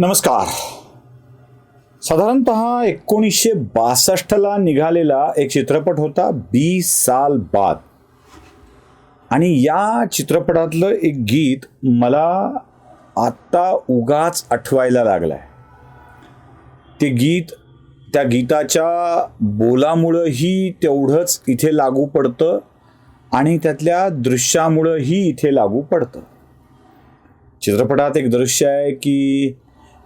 नमस्कार. साधारणत एकोणीसशे बासष्टला निघालेला एक चित्रपट होता बी साल बाद. आणि या चित्रपटातलं एक गीत मला आत्ता उगाच आठवायला लागलं आहे ते गीत त्या गीताच्या बोलामुळंही तेवढंच इथे लागू पडतं आणि त्यातल्या दृश्यामुळंही इथे लागू पडतं. चित्रपटात एक दृश्य आहे की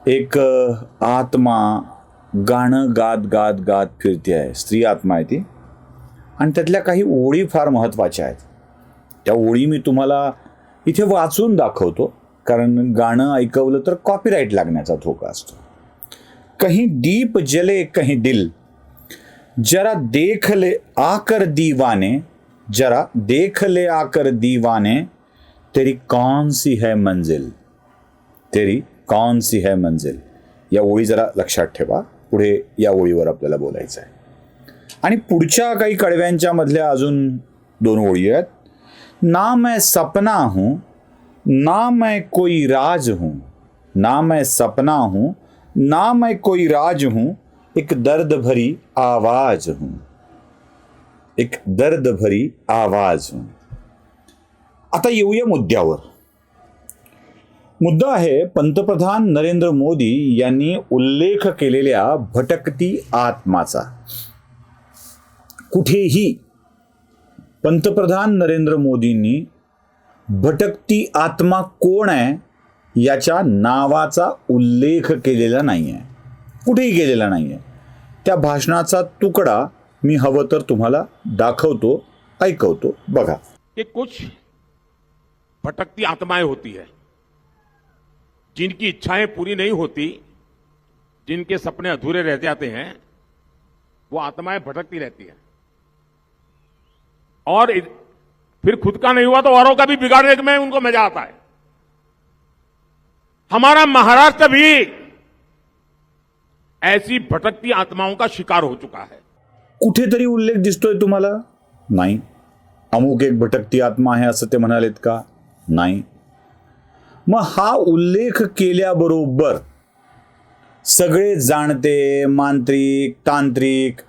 एक आत्मा गाणं गात गात गात फिरते आहे. स्त्री आत्मा आहे ती. आणि त्यातल्या काही ओळी फार महत्त्वाच्या आहेत. त्या ओळी मी तुम्हाला इथे वाचून दाखवतो. कारण गाणं ऐकवलं तर कॉपीराईट लागण्याचा धोका असतो. कहीं दीप जले कहीं दिल. जरा देख ले आकर दीवाने जरा देख ले आकर दीवाने तेरी कौन सी है मंजिल? तेरी कौन सी है मंजिल? या ओळी जरा लक्षात ठेवा. पुढे या ओळीवर आपल्याला बोलायचं आहे आणि पुढच्या काही कडव्यांच्या मधल्या अजून दोन ओळी आहेत. ना मैं सपना हूँ ना मैं कोई राज हूँ ना मैं सपना हूँ ना मैं कोई राज हूँ एक दर्द भरी आवाज हूँ. एक दर्द भरी आवाज हूँ. आता येऊया मुद्द्यावर. मुद्दा आहे पंतप्रधान नरेंद्र मोदी यांनी उल्लेख केलेल्या भटकती आत्माचा. कुठेही पंतप्रधान नरेंद्र मोदींनी भटकती आत्मा कोण आहे याच्या नावाचा उल्लेख केलेला नाही आहे कुठेही केलेला नाही आहे त्या भाषणाचा तुकडा मी हवं तर तुम्हाला दाखवतो ऐकवतो. बघा. कुछ भटकती आत्माएं होती है। जिनकी इच्छाएँ पूरी नहीं होती, जिनके सपने अधूरे रह जाते हैं, वो आत्माएँ भटकती रहती हैं। और फिर खुद का नहीं हुआ तो औरों का भी बिगाड़ने में उनको मज़ा आता है। हमारा महाराष्ट्र भी ऐसी भटकती आत्माओं का शिकार हो चुका है। कुठेतरी उल्लेख दिसतोय तुम्हाला? नाही. अमुक एक भटकती आत्मा आहे असं ते म्हणालेत का? नाही. मग हा उल्लेख केल्याबरोबर सगळे जाणते मांत्रिक तांत्रिक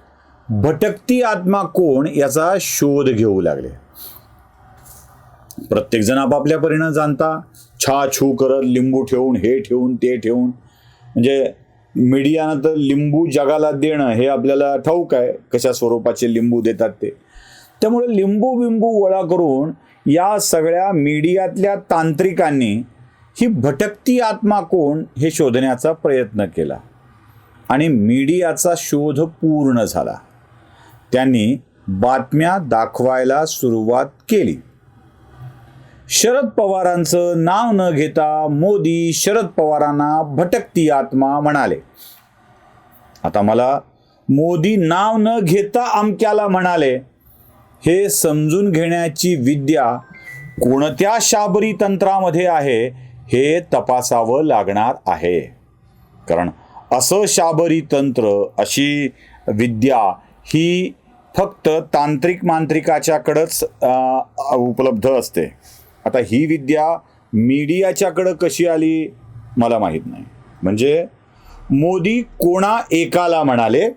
भटकती आत्मा कोण याचा शोध घेऊ लागले. प्रत्येकजण आपापल्या परीनं जाणता छा छू करत लिंबू ठेवून हे ठेवून ते ठेवून. म्हणजे मीडियानं तर लिंबू जगाला देणं हे आपल्याला ठाऊक आहे कशा स्वरूपाचे लिंबू देतात ते. त्यामुळे लिंबू बिंबू गोळा करून या सगळ्या मीडियातल्या तांत्रिकांनी ही भटकती आत्मा कोण हे शोधण्याचा प्रयत्न केला. आणि मीडियाचा शोध पूर्ण झाला. त्यांनी बातम्या दाखवायला सुरुवात केली. शरद पवारांचं नाव न घेता मोदी शरद पवारांना भटकती आत्मा म्हणाले. आता मला मोदी नाव न घेता अमक्याला म्हणाले हे समजून घेण्याची विद्या कोणत्या शाबरी तंत्रामध्ये आहे हे तपासावं लागणार आहे. कारण असं शाबरी तंत्र अशी विद्या ही फक्त तांत्रिक मांत्रिकाच्याकडंच उपलब्ध असते. आता ही विद्या मीडियाच्याकडं कशी आली? मला माहीत नाही. म्हणजे मोदी कोणा एकाला म्हणाले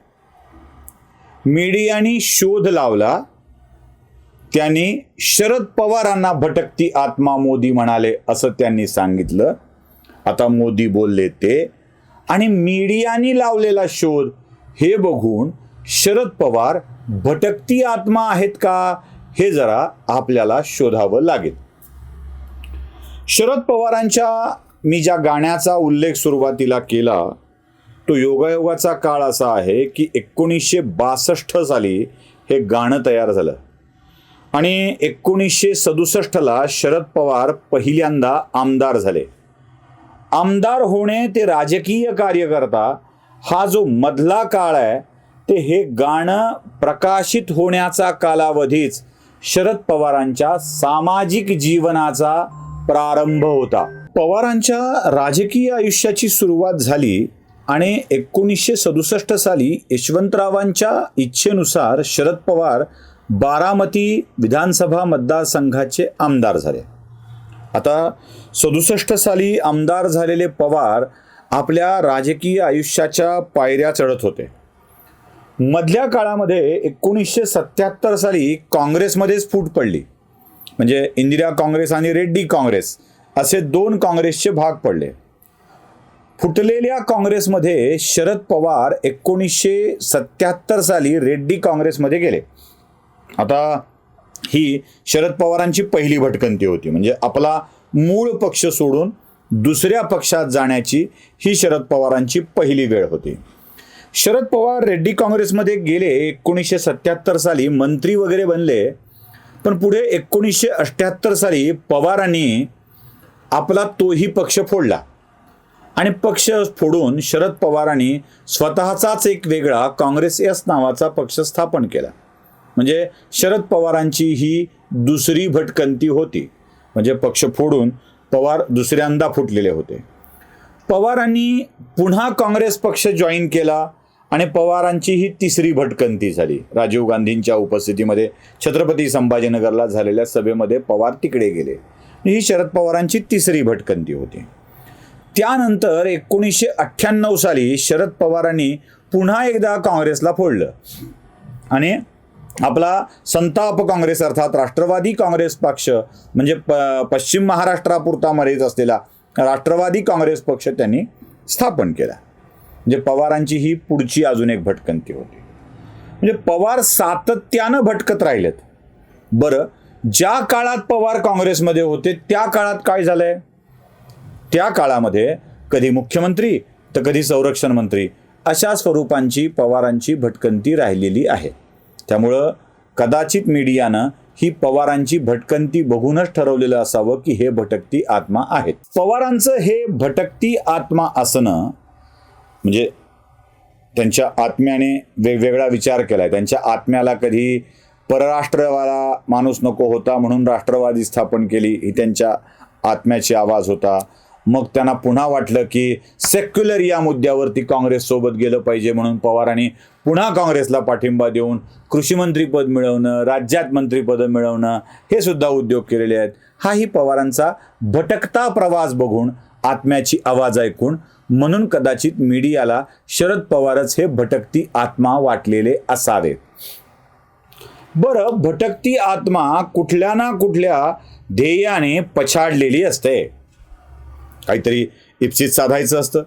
मीडियानी शोध लावला त्यांनी शरद पवारांना भटकती आत्मा मोदी म्हणाले असं त्यांनी सांगितलं. आता मोदी बोलले ते आणि मीडियानी लावलेला शोध हे बघून शरद पवार भटकती आत्मा आहेत का? हे जरा आपल्याला शोधावं लागेल. शरद पवारांच्या मी ज्या गाण्याचा उल्लेख सुरुवातीला केला तो योगायोगाचा काळ असा आहे की एकोणीसशे बासष्ट साली हे गाणं तयार झालं. आणि एकोणीसशे सदुसष्टला शरद पवार पहिल्यांदा आमदार झाले. आमदार होणे ते राजकीय कार्यकर्ता हा जो मधला काळ आहे ते हे गाणं प्रकाशित होण्याचा कालावधीच शरद पवारांच्या सामाजिक जीवनाचा प्रारंभ होता. पवारांच्या राजकीय आयुष्याची सुरुवात झाली आणि एकोणीसशे सदुसष्ट साली यशवंतरावांच्या इच्छेनुसार शरद पवार बारामती विधानसभा मतदारसंघाचे आमदार झाले. आता सदुसष्ट साली आमदार झालेले पवार आपल्या राजकीय आयुष्याच्या पायऱ्या चढत होते. मधल्या काळामध्ये एकोणीसशे सत्याहत्तर साली काँग्रेसमध्येच फूट पडली. म्हणजे इंदिरा काँग्रेस आणि रेड्डी काँग्रेस असे दोन काँग्रेसचे भाग पडले. फुटलेल्या काँग्रेसमध्ये शरद पवार एकोणीसशे सत्याहत्तर साली रेड्डी काँग्रेसमध्ये गेले. आता ही शरद पवारांची पहिली भटकंती होती. म्हणजे आपला मूळ पक्ष सोडून दुसऱ्या पक्षात जाण्याची ही शरद पवारांची पहिली वेळ होती. शरद पवार रेड्डी काँग्रेसमध्ये गेले एकोणीसशे सत्याहत्तर साली मंत्री वगैरे बनले पण पुढे एकोणीसशे अठ्ठ्याहत्तर साली पवारांनी आपला तोही पक्ष फोडला. आणि पक्ष फोडून शरद पवारांनी स्वतःचाच एक वेगळा काँग्रेस एस नावाचा पक्ष स्थापन केला. म्हणजे शरद पवारांची ही दुसरी भटकंती होती. म्हणजे पक्ष फोडून पवार दुसऱ्यांदा फुटलेले होते. पवारांनी पुन्हा काँग्रेस पक्ष जॉईन केला आणि पवारांची ही तिसरी भटकंती झाली. राजीव गांधींच्या उपस्थितीमध्ये छत्रपती संभाजीनगरला झालेल्या सभेमध्ये पवार तिकडे गेले. ही शरद पवारांची तिसरी भटकंती होती. त्यानंतर एकोणीसशे अठ्ठ्याण्णव साली शरद पवारांनी पुन्हा एकदा काँग्रेसला फोडलं. आणि आपला संताप काँग्रेस अर्थात राष्ट्रवादी काँग्रेस पक्ष म्हणजे प पश्चिम महाराष्ट्रापुरता मर्यादित असलेला राष्ट्रवादी काँग्रेस पक्ष त्यांनी स्थापन केला. म्हणजे पवारांची ही पुढची अजून एक भटकंती होती. म्हणजे पवार सातत्यानं भटकत राहिलेत. बरं ज्या काळात पवार काँग्रेसमध्ये होते त्या काळात काय झालंय? त्या काळामध्ये कधी मुख्यमंत्री तर कधी संरक्षण मंत्री अशा स्वरूपांची पवारांची भटकंती राहिलेली आहे. त्यामुळं कदाचित मीडियानं ही पवारांची भटकंती बघूनच ठरवलेलं असावं की हे भटकती आत्मा आहेत. पवारांचं हे भटकती आत्मा असणं म्हणजे त्यांच्या आत्म्याने वेगवेगळा विचार केलाय. त्यांच्या आत्म्याला कधी परराष्ट्रवाला माणूस नको होता म्हणून राष्ट्रवादी स्थापन केली ही त्यांच्या आत्म्याची आवाज होता. मग त्यांना पुन्हा वाटलं की सेक्युलर या मुद्द्यावरती काँग्रेस सोबत गेलं पाहिजे म्हणून पवारांनी पुन्हा काँग्रेसला पाठिंबा देऊन कृषीमंत्रीपद मिळवणं राज्यात मंत्रीपदं मिळवणं हे सुद्धा उद्योग केलेले आहेत. हाही पवारांचा भटकता प्रवास बघून आत्म्याची आवाज ऐकून म्हणून कदाचित मीडियाला शरद पवारच हे भटकती आत्मा वाटलेले असावेत बरं भटकती आत्मा कुठल्या ना कुठल्या ध्येयाने पछाडलेली असते. काहीतरी इप्सित साधायचं असतं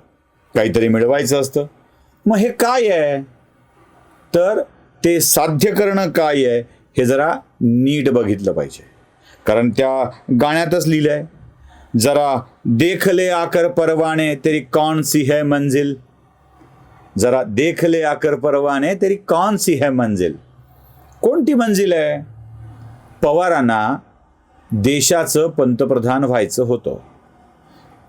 काहीतरी मिळवायचं असतं. मग हे काय आहे? तर ते साध्य करणं काय आहे? हे जरा नीट बघितलं पाहिजे. कारण त्या गाण्यातच लिहिलं आहे जरा देख ले आकर परवाने तेरी कौन सी है मंजिल. जरा देख ले आकर परवाने तेरी कौन सी है मंजिल. कोणती मंजिल आहे? पवारांना देशाचं पंतप्रधान व्हायचं होतं.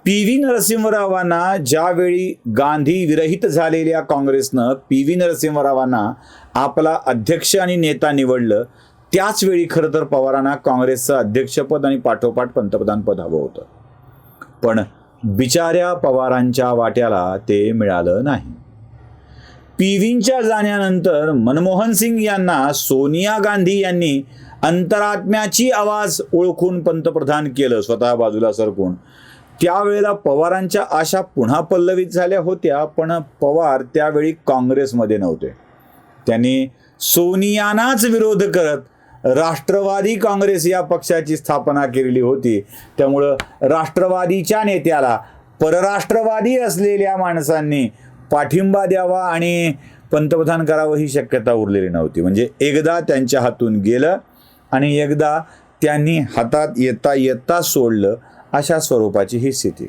पी व्ही नरसिंहरावांना ज्यावेळी गांधी विरहित झालेल्या काँग्रेसनं पी व्ही नरसिंहरावांना आपला अध्यक्ष आणि नेता निवडलं त्याच वेळी खरं तर पवारांना काँग्रेसचं अध्यक्षपद आणि पाठोपाठ पंतप्रधानपद हवं होतं. पण बिचाऱ्या पवारांच्या वाट्याला ते मिळालं नाही. पी व्हींच्या जाण्यानंतर मनमोहन सिंग यांना सोनिया गांधी यांनी अंतरात्म्याची आवाज ओळखून पंतप्रधान केलं स्वतः बाजूला सरकून. त्यावेळेला पवारांच्या आशा पुन्हा पल्लवित झाल्या होत्या पण पवार त्यावेळी काँग्रेसमध्ये नव्हते. त्यांनी सोनियानाच विरोध करत राष्ट्रवादी काँग्रेस या पक्षाची स्थापना केलेली होती. त्यामुळं राष्ट्रवादीच्या नेत्याला परराष्ट्रवादी असलेल्या माणसांनी पाठिंबा द्यावा आणि पंतप्रधान करावं ही शक्यता उरलेली नव्हती. म्हणजे एकदा त्यांच्या हातून गेलं आणि एकदा त्यांनी हातात येता येता सोडलं. अशा स्वरूपाची ही स्थिती.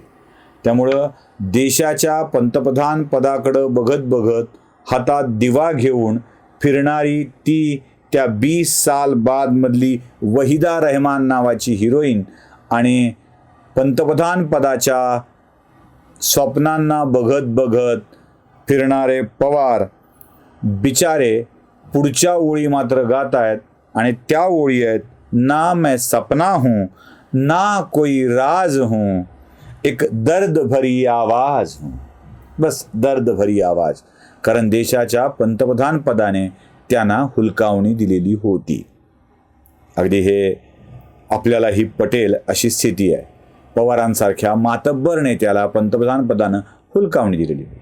त्यामुळं देशाच्या पंतप्रधान पदाकडं बघत बघत हातात दिवा घेऊन फिरणारी ती त्या बीस साल बादमधली वहिदा रहमान नावाची हिरोईन आणि पंतप्रधान पदाच्या स्वप्नांना बघत बघत फिरणारे पवार बिचारे पुढच्या ओळी मात्र गात आहेत आणि त्या ओळी आहेत ना मैं सपना हूँ. ना कोई राज हूँ एक दर्द भरी आवाज हूँ। बस दर्द भरी आवाज। कारण देशाच्या पंतप्रधान पदाने त्यांना हुलकावणी दिलेली होती. अगदी हे आपल्याला ही पटेल अशी स्थिती आहे. पवारांसारख्या मातब्बर नेत्याला पंतप्रधान पदानं हुलकावणी दिलेली होती.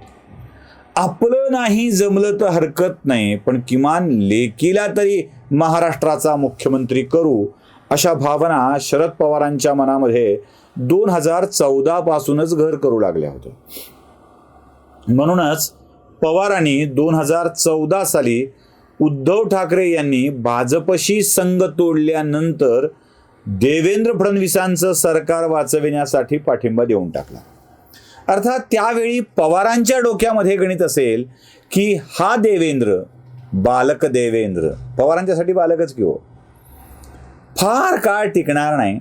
आपलं नाही जमलं तर हरकत नाही पण किमान लेकीला तरी महाराष्ट्राचा मुख्यमंत्री करू अशा भावना शरद पवारांच्या मनामध्ये दोन हजार चौदा पासूनच घर करू लागल्या होत्या. म्हणूनच पवारांनी दोन हजार चौदा साली उद्धव ठाकरे यांनी भाजपशी संघ तोडल्यानंतर देवेंद्र फडणवीसांचं सरकार वाचविण्यासाठी पाठिंबा देऊन टाकला. अर्थात त्यावेळी पवारांच्या डोक्यामध्ये गणित असेल की हा देवेंद्र बालक देवेंद्र पवारांच्यासाठी बालकच की हो? फार काळ टिकणार नाही.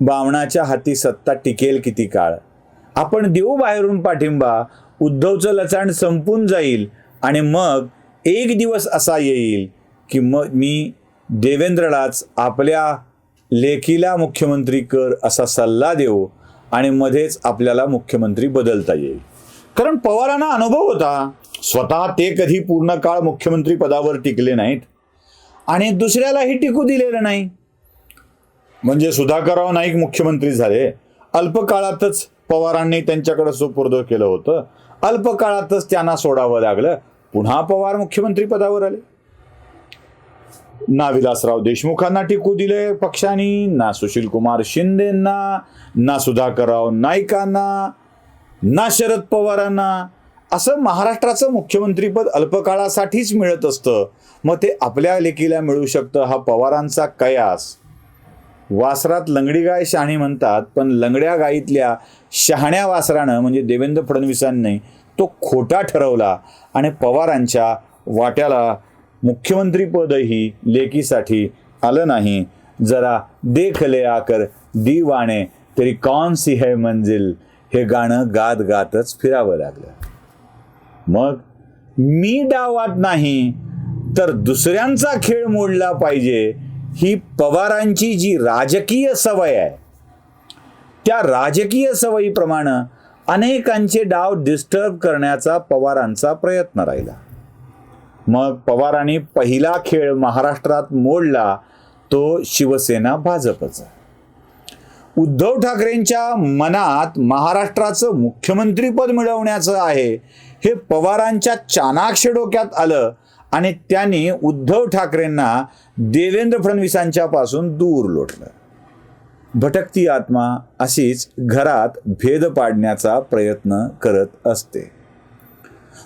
बावणाच्या हाती सत्ता टिकेल किती काळ? आपण देऊ बाहेरून पाठिंबा उद्धवचं लचाण संपून जाईल आणि मग एक दिवस असा येईल की मग मी देवेंद्रलाच आपल्या लेखीला मुख्यमंत्री कर असा सल्ला देऊ आणि मध्येच आपल्याला मुख्यमंत्री बदलता येईल. कारण पवारांना अनुभव होता स्वतः ते कधी पूर्ण काळ मुख्यमंत्री पदावर टिकले नाहीत. आणि दुसऱ्यालाही टिकू दिलेलं नाही. म्हणजे सुधाकरराव नाईक मुख्यमंत्री झाले. अल्पकाळातच पवारांनी त्यांच्याकडे सुपूर्द केलं होतं. अल्पकाळातच त्यांना सोडावं लागलं. पुन्हा पवार मुख्यमंत्री पदावर आले. ना विलासराव देशमुखांना टिकू दिले पक्षांनी ना सुशील कुमार शिंदेंना ना सुधाकरराव नाईकांना ना शरद पवारांना असं महाराष्ट्राचं मुख्यमंत्रीपद अल्पकाळासाठीच मिळत असतं. मग ते आपल्या लेकीला मिळू शकतं हा पवारांचा कयास. वासरात लंगडी गाय शहाणी म्हणतात पण लंगड्या गायीतल्या शहाण्या वासरानं म्हणजे देवेंद्र फडणवीसांनी तो खोटा ठरवला आणि पवारांच्या वाट्याला मुख्यमंत्रीपदही लेकीसाठी आलं नाही. जरा देख ले आकर दीवाने तरी कौन सी है मंजिल? हे गाणं गात गातच फिरावं लागलं. मग मी डावात नाही तर दुसऱ्यांचा खेळ मोडला पाहिजे. ही पवारांची जी राजकीय सवय आहे त्या राजकीय सवयीप्रमाणे अनेकांचे डाव डिस्टर्ब करण्याचा पवारांचा प्रयत्न राहिला. मग पवारांनी पहिला खेळ महाराष्ट्रात मोडला तो शिवसेना भाजपचा. उद्धव ठाकरेंच्या मनात महाराष्ट्राचं मुख्यमंत्रीपद मिळवण्याचं आहे हे पवारांच्या चाणाक्ष डोक्यात आलं आणि त्यांनी उद्धव ठाकरेंना देवेंद्र फडणवीसांच्या पासून दूर लोटलं. भटकती आत्मा अशीच घरात भेद पाडण्याचा प्रयत्न करत असते.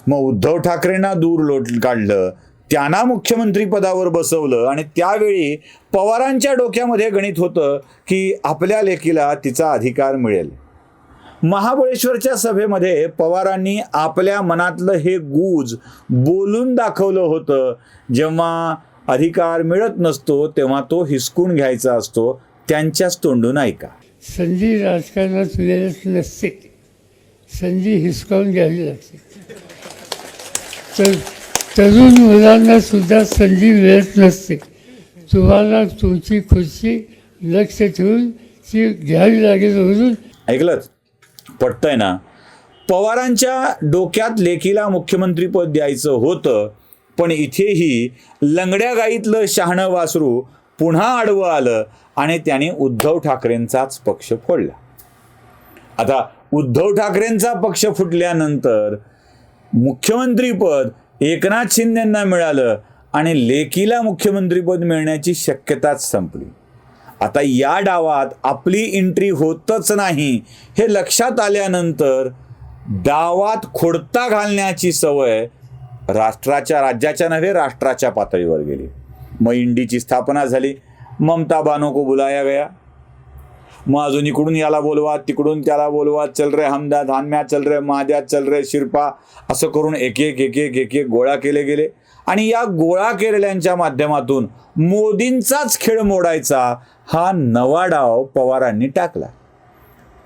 मग उद्धव ठाकरेंना दूर लोट काढलं त्यांना मुख्यमंत्री पदावर बसवलं आणि त्यावेळी पवारांच्या डोक्यामध्ये गणित होतं की आपल्या लेकीला तिचा अधिकार मिळेल. महाबळेश्वरच्या सभेमध्ये पवारांनी आपल्या मनातलं हे गूज बोलून दाखवलं होतं. जेव्हा अधिकार मिळत नसतो तेव्हा तो हिसकून घ्यायचा असतो. त्यांच्याच तोंडून ऐका. संधी राजकारणात मिळत नसते. संधी हिसकावून घ्यावी लागते तर तरुण मुलांना सुद्धा संधी मिळत नसते. तुम्हाला तुमची खुर्ची लक्ष ठेवून ती घ्यावी लागेल म्हणून ऐकलं पटतंय ना? पवारांच्या डोक्यात लेखीला मुख्यमंत्रीपद द्यायचं होतं पण इथेही लंगड्या गाईतलं शहाणं वासरू पुन्हा आडवं आलं आणि त्याने उद्धव ठाकरेंचाच पक्ष फोडला. आता उद्धव ठाकरेंचा पक्ष फुटल्यानंतर मुख्यमंत्रीपद एकनाथ शिंदेंना मिळालं आणि लेकीला मुख्यमंत्रीपद मिळण्याची शक्यताच संपली. आता या डावात आपली एंट्री होतच नाही. हे लक्षात आल्यानंतर डावात खोडता घालण्याची सवय राष्ट्राच्या राज्याच्या नव्हे राष्ट्राच्या पातळीवर गेली. मग इंडीची स्थापना झाली. ममता बानो को बुलाया गया. मग अजून इकडून याला बोलवा तिकडून त्याला बोलवा चल रे हमदा धान्म्या चल रे महाद्या चल रे शिरपा असं करून एक एक एक एक एक एक गोळा केले गेले. आणि या गोळा केलेल्यांच्या माध्यमातून मोदींचाच खेळ मोडायचा हा नवा डाव पवारांनी टाकला.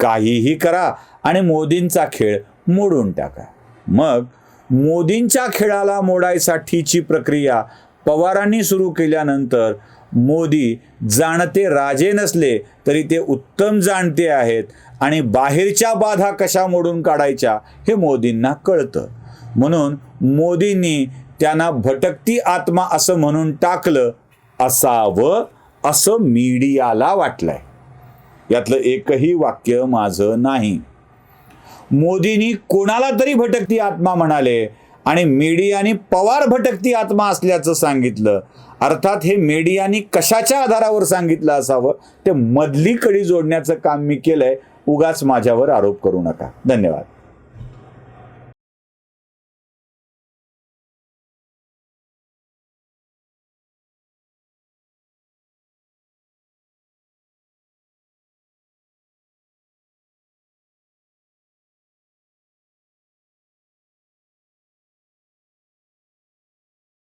काहीही करा आणि मोदींचा खेळ मोडून टाका. मग मोदींच्या खेळाला मोडायसाठीची प्रक्रिया पवारांनी सुरू केल्यानंतर मोदी जाणते राजे नसले तरी ते उत्तम जाणते आहेत आणि बाहेरच्या बाधा कशा मोडून काढायच्या हे मोदींना कळतं. म्हणून मोदींनी त्यांना भटकती आत्मा असं म्हणून टाकलं असावं असं मीडियाला वाटलंय. यातलं एकही वाक्य माझं नाही. मोदींनी कोणाला तरी भटकती आत्मा म्हणाले आणि मीडियाने पवार भटकती आत्मा असल्याचं सांगितलं. अर्थात हे मीडियाने कशाच्या आधारावर सांगितलं असावं? ते मधली कडी जोडण्याचं काम मी केलंय. उगाच माझ्यावर आरोप करू नका. धन्यवाद.